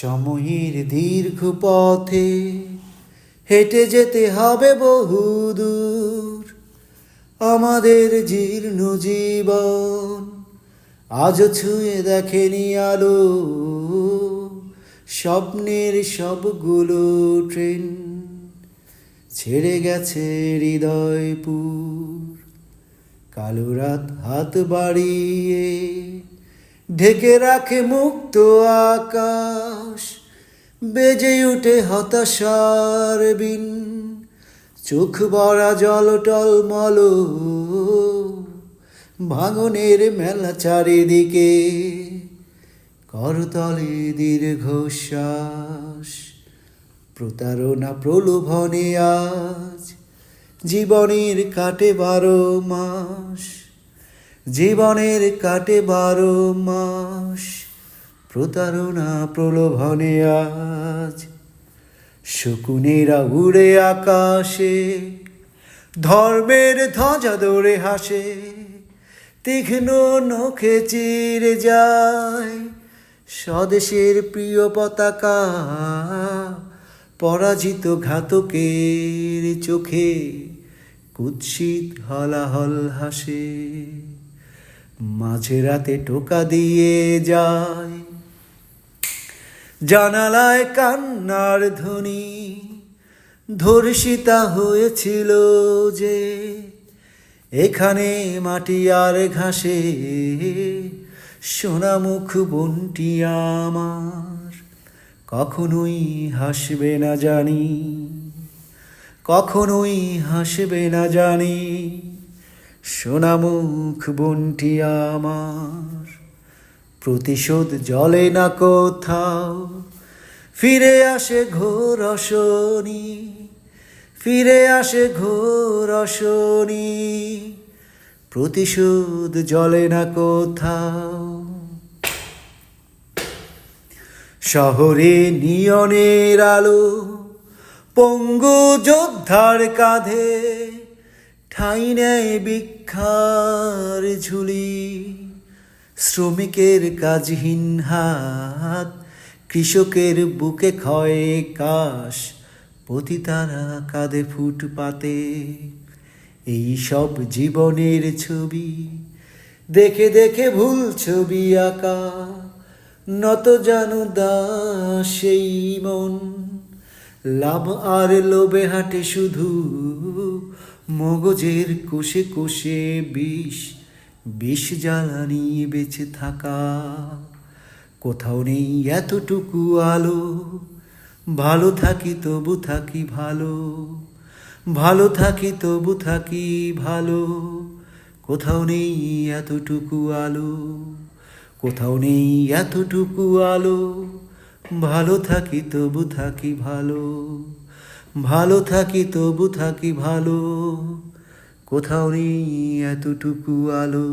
সময়ের দীর্ঘ পথে হেঁটে যেতে হবে বহুদূর। আমাদের জীর্ণ জীবন আজ ছুঁয়ে দেখেনি আলো। স্বপ্নের সবগুলো ট্রেন ছেড়ে গেছে হৃদয়পুর কালো রাত হাত বাড়িয়ে ঢেকে রাখে মুক্ত আকাশ। বেজে উঠে হতাশার বিন। চোখ ভরা জল টলমল। ভাঙনের মেলা চারিদিকে করতলে দীর্ঘশ্বাস। প্রতারণা প্রলোভনে আজ জীবনের কাটে বারো মাস। জীবনের কাটে বারো মাস, প্রতারণা প্রলোভনে আজ। শকুনেরা উড়ে আকাশে, ধর্মের ধ্বজা দৌড়ে হাসে। তীক্ষ্ণ নখে চিরে যায় স্বদেশের প্রিয় পতাকা, পরাজিত ঘাতকের চোখে কুৎসিত হলাহল হাসে। মাঝে রাতে টোকা দিয়ে যায়। জানালায় কান্নার ধ্বনি, ধর্ষিতা হয়েছিল যে এখানে মাটি আর ঘাসে সোনামুখ বন্টি আমার। কখনোই হাসবে না জানি, কখনোই হাসবে না জানি। সোনামুখ বন্টি আমার, প্রতিশোধ জলে না কোথাও। ফিরে আসে ঘোর অশনি, ফিরে আসে ঘোর অশনি, প্রতিশোধ জলে না কোথাও। শহরে নিয়নের আলো, পঙ্গু যোদ্ধার কাঁধে ঠাই নেয় বিক্ষার ঝুলি। শ্রমিকের কাজহীন হাত, কৃষকের বুকে ক্ষয় কাশ, পতিতারা কাঁধে ফুটপাতে। এই সব জীবনের ছবি, দেখে দেখে ভুল ছবি আঁকা। নত জানু দাস সেই মন। লাভ আর লোভে হাঁটে শুধু মগজের কোষে কোষে বিষ বিষ জ্বালানি বেঁচে থাকা। কোথাও নেই এতটুকু আলো, ভালো থাকি তবু থাকি ভালো ভালো থাকি তবু থাকি ভালো। কোথাও নেই এতটুকু আলো, কোথাও নেই এতটুকু আলো। ভালো থাকি তবু থাকি ভালো ভালো থাকি তবু থাকি ভালো কোথাও নেই এতটুকু আলো।